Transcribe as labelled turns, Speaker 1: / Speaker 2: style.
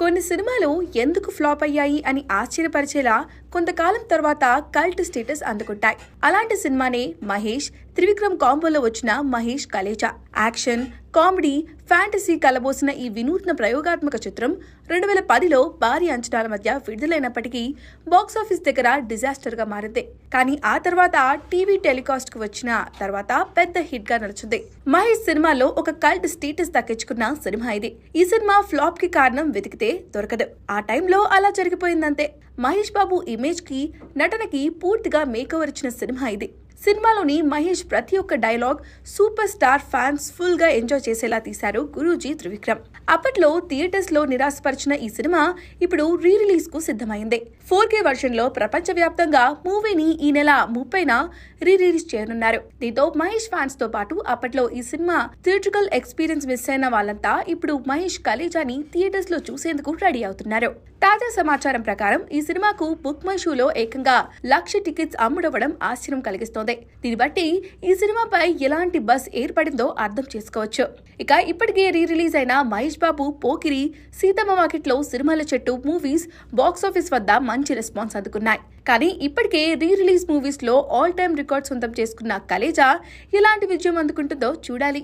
Speaker 1: కొన్ని సినిమాలు ఎందుకు ఫ్లాప్ అయ్యాయి అని ఆశ్చర్యపరిచేలా కొంతకాలం తర్వాత కల్ట్ స్టేటస్ అందుకుంటాయి. అలాంటి సినిమానే మహేష్ త్రివిక్రమ్ కాంబోలో వచ్చిన Mahesh Khaleja. Action comedy fantasy కలబోసిన ఈ వినూత్న ప్రయోగాత్మక చిత్రం రెండు వేల పదిలో భారీ అంచనాల మధ్య విడుదలైనప్పటికీ బాక్సాఫీస్ దగ్గర డిజాస్టర్గా మారింది. కానీ ఆ తర్వాత టీవీ టెలికాస్ట్కు వచ్చిన తర్వాత పెద్ద హిట్గా నడుచుంది. మహేష్ సినిమాలో ఒక కల్ట్ స్టేటస్ దక్కించుకున్న సినిమా ఇది. ఈ సినిమా ఫ్లాప్కి కారణం వెతికితే దొరకదు. ఆ టైంలో అలా జరిగిపోయిందంతే. మహేష్ బాబు ఇమేజ్కి నటనకి పూర్తిగా మేకవర్ ఇచ్చిన సినిమా ఇది. సినిమాలోని మహేష్ ప్రతి ఒక్క డైలాగ్ సూపర్ స్టార్ ఫ్యాన్స్ ఫుల్గా ఎంజాయ్ చేసేలా తీశారు గురూజీ త్రివిక్రమ్. అప్పట్లో థియేటర్స్లో నిరాశపరిచిన ఈ సినిమా ఇప్పుడు రీ రిలీజ్కు సిద్ధమైంది. ఫోర్ కే వర్షన్లో ప్రపంచవ్యాప్తంగా మూవీని ఈ నెల ముప్పైన రీ రిలీజ్ చేయనున్నారు. దీంతో మహేష్ ఫ్యాన్స్తో పాటు అప్పట్లో ఈ సినిమా థియేట్రికల్ ఎక్స్పీరియన్స్ మిస్ అయిన వాళ్ళంతా ఇప్పుడు మహేష్ కలేజాని థియేటర్స్లో చూసేందుకు రెడీ అవుతున్నారు. తాజా సమాచారం ప్రకారం ఈ సినిమాకు బుక్ మై షోలో ఏకంగా లక్ష టికెట్స్ అమ్ముడవడం ఆశ్చర్యం కలిగిస్తోంది. దీన్ని బట్టి ఈ సినిమాపై ఎలాంటి బస్ ఏర్పడిందో అర్థం చేసుకోవచ్చు. ఇక ఇప్పటికే రీ రిలీజ్ అయిన మహేష్ బాబు పోకిరి సీతమ్మ వాకిట్లో సినిమాల చెట్టు మూవీస్ బాక్సాఫీస్ వద్ద మంచి రెస్పాన్స్ అందుకున్నాయి. కానీ ఇప్పటికే రీ రిలీజ్ మూవీస్లో ఆల్ టైమ్ రికార్డ్ సొంతం చేసుకున్న కలేజా ఎలాంటి విజయం అందుకుంటుందో చూడాలి.